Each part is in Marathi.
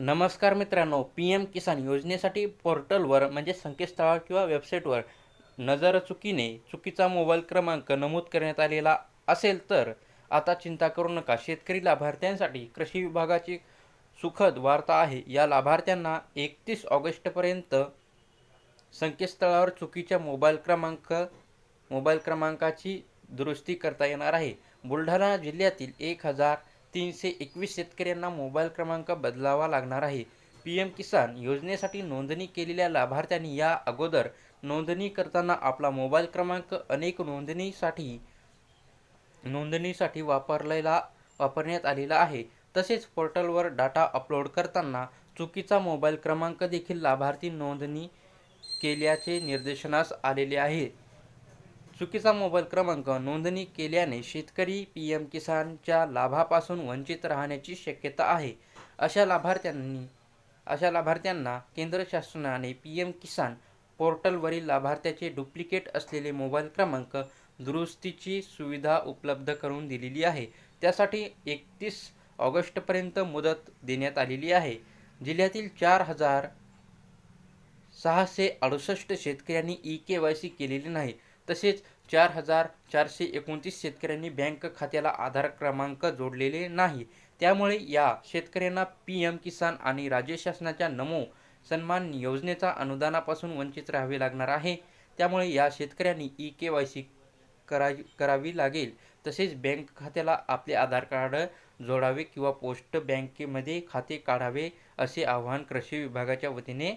नमस्कार मित्रांनो पी एम किसान योजनेसाठी पोर्टलवर म्हणजे संकेतस्थळावर किंवा वेबसाईटवर नजर चुकीने चुकीचा मोबाईल क्रमांक नमूद करण्यात आलेला असेल तर आता चिंता करू नका. शेतकरी लाभार्थ्यांसाठी कृषी विभागाची सुखद वार्ता आहे. या लाभार्थ्यांना एकतीस ऑगस्टपर्यंत संकेतस्थळावर चुकीच्या मोबाईल क्रमांक मोबाईल क्रमांकाची दुरुस्ती करता येणार आहे. बुलढाणा जिल्ह्यातील एक हजार तीनशे एकवीस शेतकऱ्यांना मोबाईल क्रमांक बदलावा लागणार आहे. पी एम किसान योजनेसाठी नोंदणी केलेल्या लाभार्थ्यांनी या अगोदर नोंदणी करताना आपला मोबाईल क्रमांक अनेक नोंदणीसाठी नोंदणीसाठी वापरलेला वापरण्यात आलेला आहे. तसेच पोर्टलवर डाटा अपलोड करताना चुकीचा मोबाईल क्रमांक देखील लाभार्थी नोंदणी केल्याचे निर्देशनास आलेले आहे. चुकीचा मोबाईल क्रमांक नोंदणी केल्याने शेतकरी पी एम किसानच्या लाभापासून वंचित राहण्याची शक्यता आहे. अशा लाभार्थ्यांनी अशा लाभार्थ्यांना केंद्र शासनाने पी एम किसान पोर्टलवरील लाभार्थ्याचे डुप्लिकेट असलेले मोबाईल क्रमांक दुरुस्तीची सुविधा उपलब्ध करून दिलेली आहे. त्यासाठी एकतीस ऑगस्टपर्यंत मुदत देण्यात आलेली आहे. जिल्ह्यातील चार हजार सहाशे अडुसष्ट शेतकऱ्यांनी ई के वाय सी केलेली नाही. तसेच चार हजार चारशे एकोणतीस शेतकऱ्यांनी बँक खात्याला आधार क्रमांक जोडलेले नाही. त्यामुळे या शेतकऱ्यांना पी एम किसान आणि राज्य शासनाच्या नमो सन्मान योजनेचा अनुदानापासून वंचित राहावे लागणार आहे. त्यामुळे या शेतकऱ्यांनी ई के वाय सी करा करावी लागेल. तसेच बँक खात्याला आपले आधार कार्ड जोडावे किंवा पोस्ट बँकेमध्ये खाते काढावे असे आवाहन कृषी विभागाच्या वतीने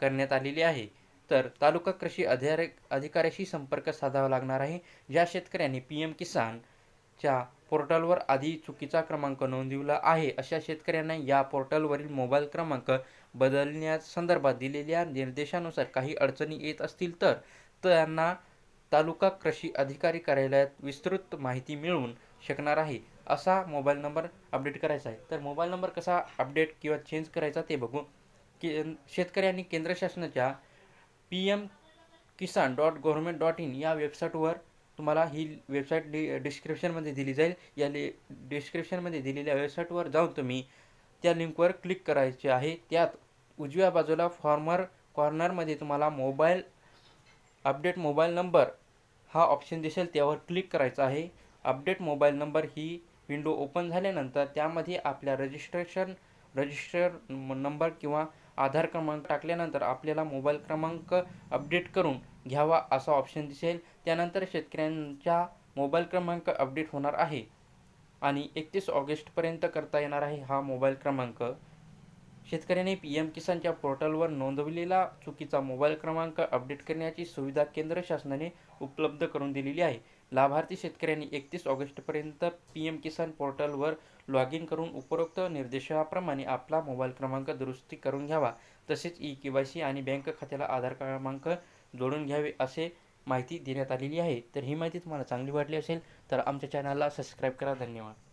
करण्यात आलेले आहे. तर तालुका कृषी अधिकारी अधिकाऱ्याशी संपर्क साधावा लागणार आहे. ज्या शेतकऱ्यांनी पी एम किसानच्या पोर्टलवर आधी चुकीचा क्रमांक नोंदविला आहे अशा शेतकऱ्यांना या पोर्टलवरील मोबाईल क्रमांक बदलण्यासंदर्भात दिलेल्या निर्देशानुसार काही अडचणी येत असतील तर त्यांना तालुका कृषी अधिकारी कार्यालयात विस्तृत माहिती मिळवून शकणार आहे. असा मोबाईल नंबर अपडेट करायचा आहे. तर मोबाईल नंबर कसा अपडेट किंवा चेंज करायचा ते बघू. के शेतकऱ्यांनी केंद्र शासनाच्या P M Kisan dot government dot in या वेबसाईटवर तुम्हाला ही वेबसाईट डि डिस्क्रिप्शनमध्ये दिली जाईल. या लि डिस्क्रिप्शनमध्ये दिलेल्या वेबसाईटवर जाऊन तुम्ही त्या लिंकवर क्लिक करायचे आहे. त्यात उजव्या बाजूला फॉर्मर कॉर्नरमध्ये तुम्हाला मोबाईल अपडेट मोबाईल नंबर हा ऑप्शन दिसेल त्यावर क्लिक करायचा आहे. अपडेट मोबाईल नंबर ही विंडो ओपन झाल्यानंतर त्यामध्ये आपल्या रजिस्ट्रेशन रजिस्टर नंबर किंवा आधार क्रमांक टाकल्यानंतर आपल्याला मोबाईल क्रमांक अपडेट करून घ्यावा असा ऑप्शन दिसेल. त्यानंतर शेतकऱ्यांच्या मोबाईल क्रमांक अपडेट होणार आहे. आणि एकतीस ऑगस्टपर्यंत करता येणार आहे हा मोबाईल क्रमांक. शेतकऱ्याने पी एम किसानच्या पोर्टलवर नोंदवलेला चुकीचा मोबाईल क्रमांक अपडेट करण्याची सुविधा केंद्र शासनाने उपलब्ध करून दिलेली आहे. लाभार्थी शेतकऱ्यांनी एकतीस ऑगस्टपर्यंत पी एम किसान पोर्टलवर लॉग इन करून उपरोक्त निर्देशाप्रमाणे आपला मोबाईल क्रमांक दुरुस्ती करून घ्यावा. तसेच ई के वाय सी आणि बँक खात्याला आधार क्रमांक जोडून घ्यावे असे माहिती देण्यात आलेली आहे. तर ही माहिती तुम्हाला चांगली वाटली असेल तर आमच्या चॅनलला सबस्क्राईब करा. धन्यवाद.